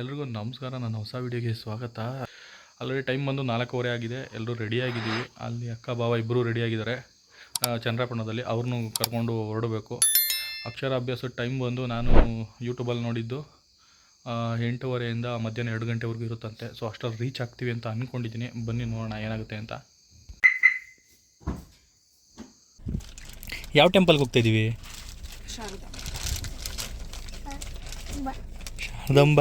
ಎಲ್ರಿಗೂ ನಮಸ್ಕಾರ. ನನ್ನ ಹೊಸ ವಿಡಿಯೋಗೆ ಸ್ವಾಗತ. ಆಲ್ರೆಡಿ ಟೈಮ್ ಬಂದು ನಾಲ್ಕೂವರೆ ಆಗಿದೆ. ಎಲ್ಲರೂ ರೆಡಿಯಾಗಿದ್ದೀವಿ ಅಲ್ಲಿ ಅಕ್ಕ ಬಾವ ಇಬ್ಬರೂ ರೆಡಿಯಾಗಿದ್ದಾರೆ ಚಂದ್ರಪಣದಲ್ಲಿ ಅವ್ರನ್ನೂ ಕರ್ಕೊಂಡು ಹೊರಡಬೇಕು. ಅಕ್ಷರಾಭ್ಯಾಸದ ಟೈಮ್ ಬಂದು ನಾನು ಯೂಟ್ಯೂಬಲ್ಲಿ ನೋಡಿದ್ದು ಎಂಟೂವರೆಯಿಂದ ಮಧ್ಯಾಹ್ನ ಎರಡು ಗಂಟೆವರೆಗೂ ಇರುತ್ತಂತೆ. ಸೊ ಅಷ್ಟರಲ್ಲಿ ರೀಚ್ ಆಗ್ತೀವಿ ಅಂತ ಅಂದ್ಕೊಂಡಿದ್ದೀನಿ ಬನ್ನಿ ನೋಡೋಣ ಏನಾಗುತ್ತೆ ಅಂತ. ಯಾವ ಟೆಂಪಲ್ಗೆ ಹೋಗ್ತಾ ಇದ್ದೀವಿ ಶಾರದಾಂಬ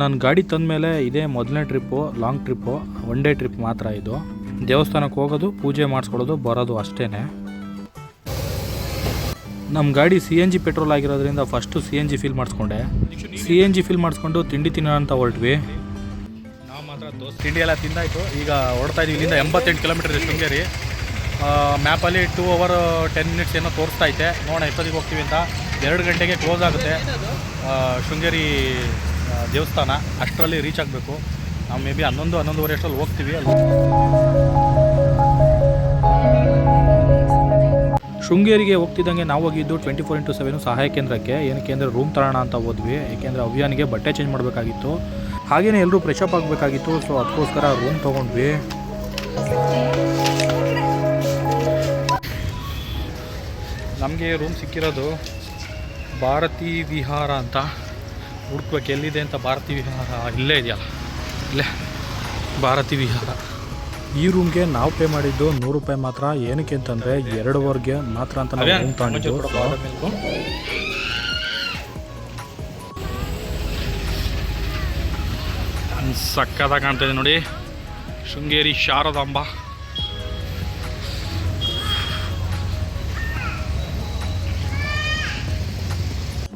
ನಾನು ಗಾಡಿ ತಂದಮೇಲೆ ಇದೇ ಮೊದಲನೇ trip, long trip, one day trip ಮಾತ್ರ ಇದು. ದೇವಸ್ಥಾನಕ್ಕೆ ಹೋಗೋದು, ಪೂಜೆ ಮಾಡಿಸ್ಕೊಳ್ಳೋದು, ಬರೋದು ಅಷ್ಟೇ ನಮ್ಮ ಗಾಡಿ ಸಿ ಎನ್ ಜಿ ಪೆಟ್ರೋಲ್ ಆಗಿರೋದ್ರಿಂದ first C N G fill ಮಾಡಿಸ್ಕೊಂಡೆ. C N G fill ಮಾಡಿಸ್ಕೊಂಡು ತಿಂಡಿ ತಿನ್ನೋಣ ಅಂತ ಹೊರಟ್ವಿ. ದೋಸೆ ತಿಂಡಿ ಎಲ್ಲ ತಿಂದಾಯ್ತು. ಈಗ ಹೊಡ್ತಾ ಇದೀವಿ. ಇಲ್ಲಿಂದ ಎಂಬತ್ತೆಂಟು ಕಿಲೋಮೀಟರ್ ಶೃಂಗೇರಿ. ಮ್ಯಾಪಲ್ಲಿ ಟೂ ಅವರ್ ಟೆನ್ ಮಿನಿಟ್ಸ್ ಏನೋ ತೋರಿಸ್ತಾ ಐತೆ. ನೋಡೋಣ ಎಷ್ಟೊತ್ತಿಗೆ ಹೋಗ್ತೀವಿ ಅಂತ. ಎರಡು ಗಂಟೆಗೆ ಕ್ಲೋಸ್ ಆಗುತ್ತೆ. ಶೃಂಗೇರಿ ದೇವಸ್ಥಾನ. ಅಷ್ಟರಲ್ಲಿ ರೀಚ್ ಆಗಬೇಕು. ನಾವು ಮೇ ಬಿ ಹನ್ನೊಂದು, ಹನ್ನೊಂದುವರೆ ಅಷ್ಟರಲ್ಲಿ ಹೋಗ್ತೀವಿ. ಅಲ್ಲಿ ಶೃಂಗೇರಿಗೆ ಹೋಗ್ತಿದ್ದಂಗೆ ನಾವು ಹೋಗಿದ್ದು ಟ್ವೆಂಟಿ ಫೋರ್ ಇಂಟು ಸೆವೆನ್ ಸಹಾಯ ಕೇಂದ್ರಕ್ಕೆ. ಏನಕ್ಕೆ ಅಂದರೆ ರೂಮ್ ತರೋಣ ಅಂತ ಹೋದ್ವಿ. ಏಕೆಂದರೆ ಅವ್ಯಾನಿಗೆ ಬಟ್ಟೆ ಚೇಂಜ್ ಮಾಡಬೇಕಾಗಿತ್ತು. ಹಾಗೆಯೇ ಎಲ್ಲರೂ ಫ್ರೆಶಪ್ ಆಗಬೇಕಾಗಿತ್ತು ಸೊ ಅದಕ್ಕೋಸ್ಕರ ರೂಮ್ ತೊಗೊಂಡ್ವಿ. ನಮಗೆ ರೂಮ್ ಸಿಕ್ಕಿರೋದು ಭಾರತಿ ವಿಹಾರ ಅಂತ. ಹುಡ್ಕೋಕೆ ಎಲ್ಲಿದೆ ಅಂತ ಭಾರತಿ ವಿಹಾರ? ಇಲ್ಲೇ ಇದೆಯಲ್ಲ ಇಲ್ಲೇ. ಭಾರತಿ ವಿಹಾರ. ಈ ರೂಮ್ಗೆ ನಾವು ಪೇ ಮಾಡಿದ್ದು ನೂರು ರೂಪಾಯಿ ಮಾತ್ರ. ಏನಕ್ಕೆ ಅಂತಂದರೆ ಎರಡುವರೆಗೆ ಮಾತ್ರ ಅಂತ ನಾವು ರೂಮ್ ತಗೊಂಡಿದ್ದು ಸಕ್ಕದಾಗ ಕಾಣ್ತಾ ಇದೆ ನೋಡಿ. ಶೃಂಗೇರಿ ಶಾರದಾಂಬ.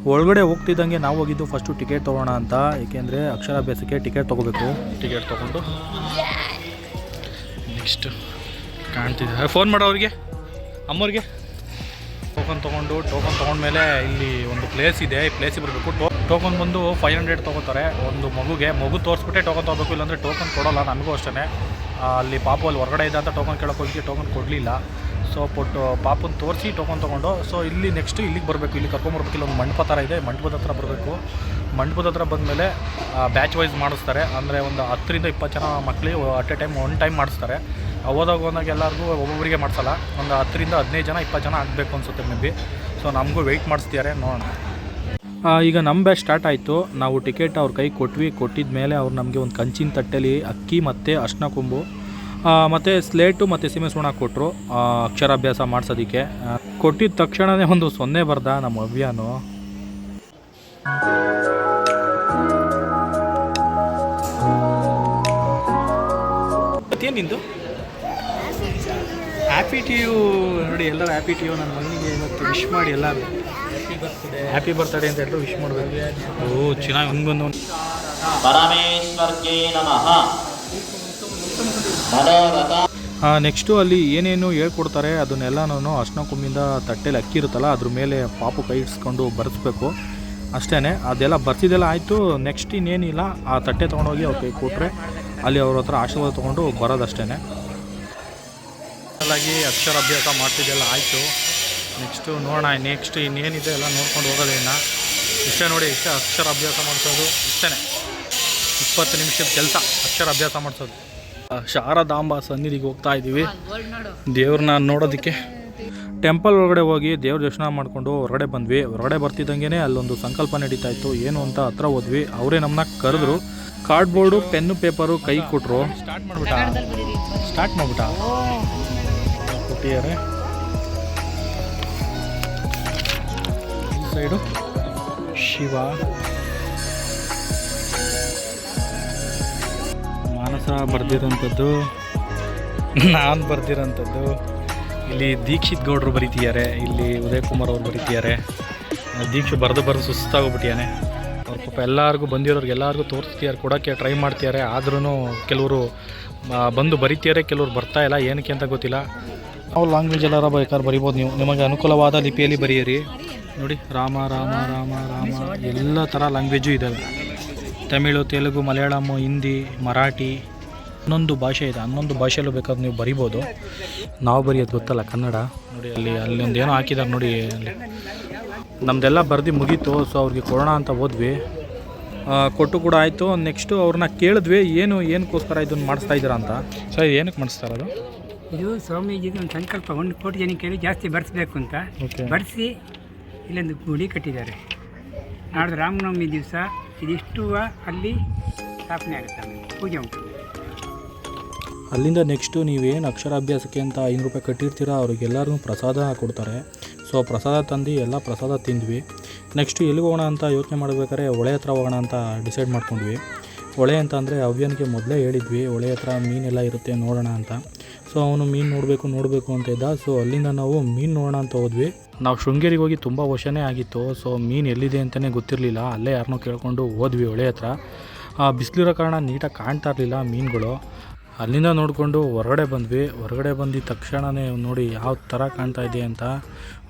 ಒಳಗಡೆ ಹೋಗ್ತಿದ್ದಂಗೆ ನಾವು ಹೋಗಿದ್ದು ಫಸ್ಟು ಟಿಕೆಟ್ ತೊಗೋಣ ಅಂತ. ಏಕೆಂದರೆ ಅಕ್ಷರಾಭ್ಯಾಸಕ್ಕೆ ಟಿಕೆಟ್ ತೊಗೋಬೇಕು. ಟಿಕೆಟ್ ತೊಗೊಂಡು. ನೆಕ್ಸ್ಟ್ ಕಾಣ್ತಿದ್ದೆ ಫೋನ್ ಮಾಡೋ ಅವ್ರಿಗೆ. ಅಮ್ಮವ್ರಿಗೆ. ಟೋಕನ್ ತೊಗೊಂಡು ಟೋಕನ್ ತೊಗೊಂಡ್ಮೇಲೆ ಇಲ್ಲಿ ಒಂದು ಪ್ಲೇಸ್ ಇದೆ. ಈ ಪ್ಲೇಸಿಗೆ ಬರಬೇಕು. ಟೋ ಟೋಕನ್ ಬಂದು ಫೈವ್ ಹಂಡ್ರೆಡ್ ತೊಗೋತಾರೆ. ಒಂದು ಮಗುಗೆ, ಮಗು ತೋರಿಸ್ಬಿಟ್ಟೆ ಟೋಕನ್ ತೊಗೋಬೇಕು, ಇಲ್ಲಾಂದರೆ ಟೋಕನ್ ಕೊಡೋಲ್ಲ, ನನಗೂ ಅಷ್ಟೇ ಅಲ್ಲಿ ಪಾಪು ಅಲ್ಲಿ ಹೊರಗಡೆ ಇದೆ ಅಂತ ಟೋಕನ್ ಕೇಳೋಕೆ ಹೋಗಿ ಟೋಕನ್ ಕೊಡಲಿಲ್ಲ. ಸೊ ಪೊಟ್ಟು ಪಾಪನ ತೋರಿಸಿ ಟೋಕನ್ ತೊಗೊಂಡು ಸೊ ಇಲ್ಲಿ ನೆಕ್ಸ್ಟ್ ಇಲ್ಲಿಗೆ ಬರಬೇಕು. ಇಲ್ಲಿ ಕರ್ಕೊಂಬರ್ಬೇಕು ಇಲ್ಲಿ ಒಂದು ಮಂಟಪ ಥರ ಇದೆ, ಮಂಟಪದ ಹತ್ರ ಬರಬೇಕು. ಮಂಟಪದ ಹತ್ರ ಬಂದಮೇಲೆ ಬ್ಯಾಚ್ ವೈಸ್ ಮಾಡಿಸ್ತಾರೆ. ಅಂದರೆ ಒಂದು ಹತ್ತರಿಂದ ಇಪ್ಪತ್ತು ಜನ ಮಕ್ಕಳಿಗೆ at a time one time ಮಾಡಿಸ್ತಾರೆ. ಹೋದಾಗ ಎಲ್ಲರಿಗೂ ಒಬ್ಬೊಬ್ಬರಿಗೆ ಮಾಡಿಸಲ್ಲ. ಒಂದು ಹತ್ತರಿಂದ ಹದಿನೈದು ಜನ, ಇಪ್ಪತ್ತು ಜನ ಆಗಬೇಕು ಅನ್ಸುತ್ತೆ ಮೇ ಬಿ ಸೊ ನಮಗೂ ವೆಯ್ಟ್ ಮಾಡಿಸ್ತಿದ್ದಾರೆ ನೋಡೋಣ. ಈಗ ನಮ್ಮ ಬ್ಯಾಚ್ ಸ್ಟಾರ್ಟ್ ಆಯಿತು. ನಾವು ಟಿಕೆಟ್ ಅವ್ರ ಕೈ ಕೊಟ್ವಿ. ಕೊಟ್ಟಿದ ಮೇಲೆ ಅವ್ರು ನಮಗೆ ಒಂದು ಕಂಚಿನ ತಟ್ಟೆಲಿ ಅಕ್ಕಿ ಮತ್ತು ಅರ್ಶಿನ ಕೊಂಬು. ಮತ್ತು ಸ್ಲೇಟು ಮತ್ತು ಸೀಮೆ ಸುಣ್ಣ ಕೊಟ್ಟರು ಅಕ್ಷರಾಭ್ಯಾಸ ಮಾಡಿಸೋದಕ್ಕೆ. ಕೊಟ್ಟಿದ ತಕ್ಷಣವೇ ಒಂದು ಸೊನ್ನೆ ಬರ್ದ ನಮ್ಮ ಅಭಿಯಾನು ಏನಿಂದು ನಿಂದು? ಹ್ಯಾಪಿ ಟಿಯು ನೋಡಿ ಎಲ್ಲರೂ ಹ್ಯಾಪಿ ಟಿಯು ನನ್ನ ಮಗನಿಗೆ ಇವತ್ತು ವಿಶ್ ಮಾಡಿ ಎಲ್ಲರೂ ಹ್ಯಾಪಿ ಬರ್ತ್ಡೇ ಅಂತ ಎಲ್ಲರೂ ವಿಶ್ ಮಾಡಬೇಕು. ಓ ಚೆನ್ನಾಗಿ ಹಂಗೆ ಬಂದು ಪರಮೇಶ್ವರ್ಗೆ ನಮಃ. ನೆಕ್ಸ್ಟು ಅಲ್ಲಿ ಏನೇನು ಹೇಳ್ಕೊಡ್ತಾರೆ ಅದನ್ನೆಲ್ಲ ನಾನು ಅಷ್ಟ ಕುಂಬಿಂದ ತಟ್ಟೆಲಿ ಅಕ್ಕಿ ಇರುತ್ತಲ್ಲ ಅದ್ರ ಮೇಲೆ ಪಾಪು ಕೈ ಇಡ್ಸ್ಕೊಂಡು ಬರೆಸ್ಬೇಕು. ಅಷ್ಟೇ ಅದೆಲ್ಲ ಬರ್ತಿದ್ದೆಲ್ಲ ಆಯಿತು ನೆಕ್ಸ್ಟ್ ಇನ್ನೇನಿಲ್ಲ ಆ ತಟ್ಟೆ ತೊಗೊಂಡೋಗಿ ಅವ್ರು ಕೈ ಕೊಟ್ಟರೆ ಅಲ್ಲಿ ಅವ್ರ ಹತ್ರ ಆಶೀರ್ವಾದ ತೊಗೊಂಡು ಬರೋದಷ್ಟೇ ಹಾಗಾಗಿ ಅಕ್ಷರಾಭ್ಯಾಸ ಮಾಡ್ತಿದ್ದೆಲ್ಲ ಆಯಿತು. ನೆಕ್ಸ್ಟು ನೋಡೋಣ ನೆಕ್ಸ್ಟ್ ಇನ್ನೇನಿದೆ ಎಲ್ಲ ನೋಡ್ಕೊಂಡು ಹೋಗೋದು ಇನ್ನು. ಇಷ್ಟೇ ನೋಡಿ ಇಷ್ಟೇ ಅಕ್ಷರಾಭ್ಯಾಸ ಮಾಡಿಸೋದು ಇಷ್ಟೇ ಇಪ್ಪತ್ತು ನಿಮಿಷದ ಕೆಲಸ ಅಕ್ಷರಾಭ್ಯಾಸ ಮಾಡಿಸೋದು. ಶಾರದಾಂಬ ಸನ್ನಿಧಿಗೆ ಹೋಗ್ತಾ ಇದ್ದೀವಿ. ದೇವ್ರನ್ನ ನೋಡೋದಕ್ಕೆ. ಟೆಂಪಲ್ ಒಳಗಡೆ ಹೋಗಿ ದೇವ್ರ ದರ್ಶನ ಮಾಡಿಕೊಂಡು ಹೊರಗಡೆ ಬಂದ್ವಿ. ಹೊರಗಡೆ ಬರ್ತಿದ್ದಂಗೆ ಅಲ್ಲೊಂದು ಸಂಕಲ್ಪ ನಡೀತಾ ಇತ್ತು. ಏನು ಅಂತ ಹತ್ರ ಹೋದ್ವಿ. ಅವರೇ ನಮ್ಮನ್ನ ಕರೆದ್ರು. ಕಾರ್ಡ್ಬೋರ್ಡು ಪೆನ್ನು ಪೇಪರು ಕೈ ಕೊಟ್ಟರು ಸ್ಟಾರ್ಟ್ ಮಾಡ್ಬಿಟ್ಟ ಸ್ಟಾರ್ಟ್ ಮಾಡ್ಬಿಟ್ಟ ಕೊಟ್ಟಿದ್ದಾರೆ. ಈ ಸೈಡು ಶಿವ. ಮಾನಸ ಬರೆದಿರೋಂಥದ್ದು. ನಾನು ಬರೆದಿರೋಂಥದ್ದು. ಇಲ್ಲಿ ದೀಕ್ಷಿತ್ ಗೌಡರು ಬರೀತಿದ್ದಾರೆ. ಇಲ್ಲಿ ಉದಯ್ ಕುಮಾರ್ ಅವರು ಬರೀತಿದ್ದಾರೆ. ದೀಕ್ಷೆ ಬರೆದು ಬರೆದು ಸುಸ್ತಾಗೋಗ್ಬಿಟ್ಟಿಯಾನೆ ಅವ್ರ ಪಾಪ ಎಲ್ಲರಿಗೂ ಬಂದಿರೋರಿಗೆ ಎಲ್ಲರಿಗೂ ತೋರಿಸ್ತಿದ್ದಾರೆ. ಕೊಡೋಕ್ಕೆ ಟ್ರೈ ಮಾಡ್ತಿದ್ದಾರೆ. ಆದ್ರೂ ಕೆಲವರು ಬಂದು ಬರಿತಿದ್ದಾರೆ. ಕೆಲವರು ಬರ್ತಾಯಿಲ್ಲ ಏನಕ್ಕೆ ಅಂತ ಗೊತ್ತಿಲ್ಲ. ನಾವು ಲ್ಯಾಂಗ್ವೇಜ್ ಎಲ್ಲರ ಬೇಕಾದ್ರೆ ಬರಿಬೋದು ನೀವು? ನಿಮಗೆ ಅನುಕೂಲವಾದ ಲಿಪಿಯಲ್ಲಿ ಬರೆಯಿರಿ. ನೋಡಿ, ರಾಮ ರಾಮ ರಾಮ ರಾಮ, ಎಲ್ಲ ಥರ ಲ್ಯಾಂಗ್ವೇಜು ಇದ್ದಾವೆ ತಮಿಳು, ತೆಲುಗು, ಮಲಯಾಳಂ, ಹಿಂದಿ, ಮರಾಠಿ, ಹನ್ನೊಂದು ಭಾಷೆ ಇದೆ. ಹನ್ನೊಂದು ಭಾಷೆಯಲ್ಲೂ ಬೇಕಾದ್ರೆ ನೀವು ಬರಿಬೋದು. ನಾವು ಬರೆಯೋದು ಗೊತ್ತಲ್ಲ ಕನ್ನಡ? ನೋಡಿ, ಅಲ್ಲಿ ಅಲ್ಲಿ ಒಂದು ಏನೋ ಹಾಕಿದ್ದಾರೆ ನೋಡಿ ಅಲ್ಲಿ. ನಮ್ಮದೆಲ್ಲ ಬರ್ದು ಮುಗೀತು. ಸೊ ಅವ್ರಿಗೆ ಕೊಡೋಣ ಅಂತ ಹೋದ್ವಿ. ಕೊಟ್ಟು ಕೂಡ ಆಯಿತು. ನೆಕ್ಸ್ಟು ಅವ್ರನ್ನ ಕೇಳಿದ್ವಿ. ಏನು ಏನಕ್ಕೋಸ್ಕರ ಇದನ್ನು ಮಾಡಿಸ್ತಾ ಇದ್ದೀರಾ ಅಂತ? ಸೊ ಏನಕ್ಕೆ ಮಾಡಿಸ್ತಾ ಇರೋದು? ಇದು ಸ್ವಾಮೀಜಿ ಒಂದು ಸಂಕಲ್ಪ ಒಂದು ಕೋಟಿ ಜನಕ್ಕೆ ಜಾಸ್ತಿ ಬರೆಸಬೇಕು ಅಂತ. ಓಕೆ ಬರೆಸಿ ಇಲ್ಲೊಂದು ಗುಡಿ ಕಟ್ಟಿದ್ದಾರೆ. ನಾಡ್ದು ರಾಮನವಮಿ ದಿವಸ ಇದಿಷ್ಟು ಅಲ್ಲಿ ಸ್ಥಾಪನೆ ಆಗುತ್ತೆ ಆಮೇಲೆ ಪೂಜೆ ಉಂಟು. ಅಲ್ಲಿಂದ ನೆಕ್ಸ್ಟು ನೀವೇನು ಅಕ್ಷರಾಭ್ಯಾಸಕ್ಕೆ ಅಂತ ಐನೂರು ರೂಪಾಯಿ ಕಟ್ಟಿರ್ತೀರ? ಅವ್ರಿಗೆಲ್ಲರೂ ಪ್ರಸಾದ ಕೊಡ್ತಾರೆ. ಸೊ ಪ್ರಸಾದ ತಂದು ಎಲ್ಲ ಪ್ರಸಾದ ತಿಂದ್ವಿ. ನೆಕ್ಸ್ಟು ಎಲ್ಲಿಗೆ ಹೋಗೋಣ ಅಂತ ಯೋಚನೆ ಮಾಡಬೇಕಾದ್ರೆ ಹೊಳೆ ಹತ್ರ ಹೋಗೋಣ ಅಂತ ಡಿಸೈಡ್ ಮಾಡ್ಕೊಂಡ್ವಿ. ಹೊಳೆ ಅಂತ ಅಂದರೆ ಅವ್ಯನಿಗೆ ಮೊದಲೇ ಹೇಳಿದ್ವಿ ಹೊಳೆ ಹತ್ರ ಮೀನೆಲ್ಲ ಇರುತ್ತೆ ನೋಡೋಣ ಅಂತ. ಸೊ ಅವನು ಮೀನು ನೋಡಬೇಕು ನೋಡಬೇಕು ಅಂತ ಇದ್ದ. ಸೊ ಅಲ್ಲಿಂದ ನಾವು ಮೀನು ನೋಡೋಣ ಅಂತ ಹೋದ್ವಿ. ನಾವು ಶೃಂಗೇರಿಗೆ ಹೋಗಿ ತುಂಬ ವರ್ಷನೇ ಆಗಿತ್ತು. ಸೊ ಮೀನು ಎಲ್ಲಿದೆ ಅಂತಲೇ ಗೊತ್ತಿರಲಿಲ್ಲ. ಅಲ್ಲೇ ಯಾರನ್ನೋ ಕೇಳ್ಕೊಂಡು ಹೋದ್ವಿ ಹೊಳೆ ಹತ್ರ. ಬಿಸಿಲಿರೋ ಕಾರಣ ನೀಟಾಗಿ ಕಾಣ್ತಾ ಇರಲಿಲ್ಲ ಮೀನುಗಳು. ಅಲ್ಲಿಂದ ನೋಡಿಕೊಂಡು ಹೊರಗಡೆ ಬಂದ್ವಿ. ಹೊರಗಡೆ ಬಂದಿದ್ದ ತಕ್ಷಣವೇ ನೋಡಿ ಯಾವ ಥರ ಕಾಣ್ತಾ ಇದೆ ಅಂತ.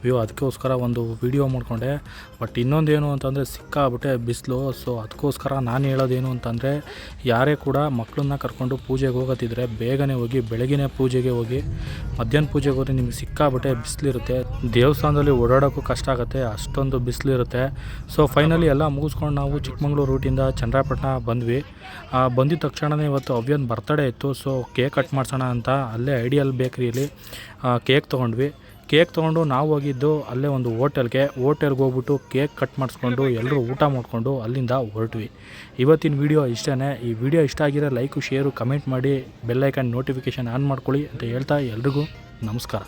ವ್ಯೂ ಅದಕ್ಕೋಸ್ಕರ ಒಂದು ವಿಡಿಯೋ ಮಾಡಿಕೊಂಡೆ. ಬಟ್ ಇನ್ನೊಂದೇನು ಅಂತಂದರೆ ಸಿಕ್ಕಾಬಿಟ್ಟೆ ಬಿಸಿಲು. ಸೊ ಅದಕ್ಕೋಸ್ಕರ ನಾನು ಹೇಳೋದೇನು ಅಂತಂದರೆ, ಯಾರೇ ಕೂಡ ಮಕ್ಕಳನ್ನ ಕರ್ಕೊಂಡು ಪೂಜೆಗೆ ಹೋಗೋತಿದ್ರೆ ಬೇಗನೆ ಹೋಗಿ ಬೆಳಗಿನ ಪೂಜೆಗೆ ಹೋಗಿ, ಮಧ್ಯಾಹ್ನ ಪೂಜೆಗೆ ಹೋದರೆ ನಿಮಗೆ ಸಿಕ್ಕಾಬಿಟ್ಟೆ ಬಿಸಿಲಿರುತ್ತೆ. ದೇವಸ್ಥಾನದಲ್ಲಿ ಓಡಾಡೋಕ್ಕೂ ಕಷ್ಟ ಆಗುತ್ತೆ, ಅಷ್ಟೊಂದು ಬಿಸಿಲಿರುತ್ತೆ. ಸೊ ಫೈನಲಿ ಎಲ್ಲ ಮುಗಿಸ್ಕೊಂಡು ನಾವು ಚಿಕ್ಕಮಂಗ್ಳೂರು ರೂಟಿಂದ ಚಂದ್ರಪಟ್ಟಣ ಬಂದ್ವಿ. ಬಂದಿದ ತಕ್ಷಣವೇ ಇವತ್ತು ಅವ್ಯನ್ ಬರ್ತಡೇ ಇತ್ತು. ಸೊ ಕೇಕ್ ಕಟ್ ಮಾಡ್ಸೋಣ ಅಂತ ಅಲ್ಲೇ ಐಡಿಯಲ್ ಬೇಕ್ರಿಯಲ್ಲಿ ಕೇಕ್ ತೊಗೊಂಡ್ವಿ. ಕೇಕ್ ತೊಗೊಂಡು ನಾವು ಹೋಗಿದ್ದು ಅಲ್ಲೇ ಒಂದು ಹೋಟೆಲ್ಗೆ. ಹೋಟೆಲ್ಗೆ ಹೋಗ್ಬಿಟ್ಟು ಕೇಕ್ ಕಟ್ ಮಾಡಿಸ್ಕೊಂಡು ಎಲ್ಲರೂ ಊಟ ಮಾಡಿಕೊಂಡು ಅಲ್ಲಿಂದ ಹೊರಟ್ವಿ. ಇವತ್ತಿನ ವಿಡಿಯೋ ಇಷ್ಟೇ ಈ ವಿಡಿಯೋ ಇಷ್ಟ ಆಗಿರೋ ಲೈಕು, ಶೇರು, ಕಮೆಂಟ್ ಮಾಡಿ. ಬೆಲ್ಲೈಕನ್ ನೋಟಿಫಿಕೇಷನ್ ಆನ್ ಮಾಡ್ಕೊಳ್ಳಿ ಅಂತ ಹೇಳ್ತಾ ಎಲ್ರಿಗೂ ನಮಸ್ಕಾರ.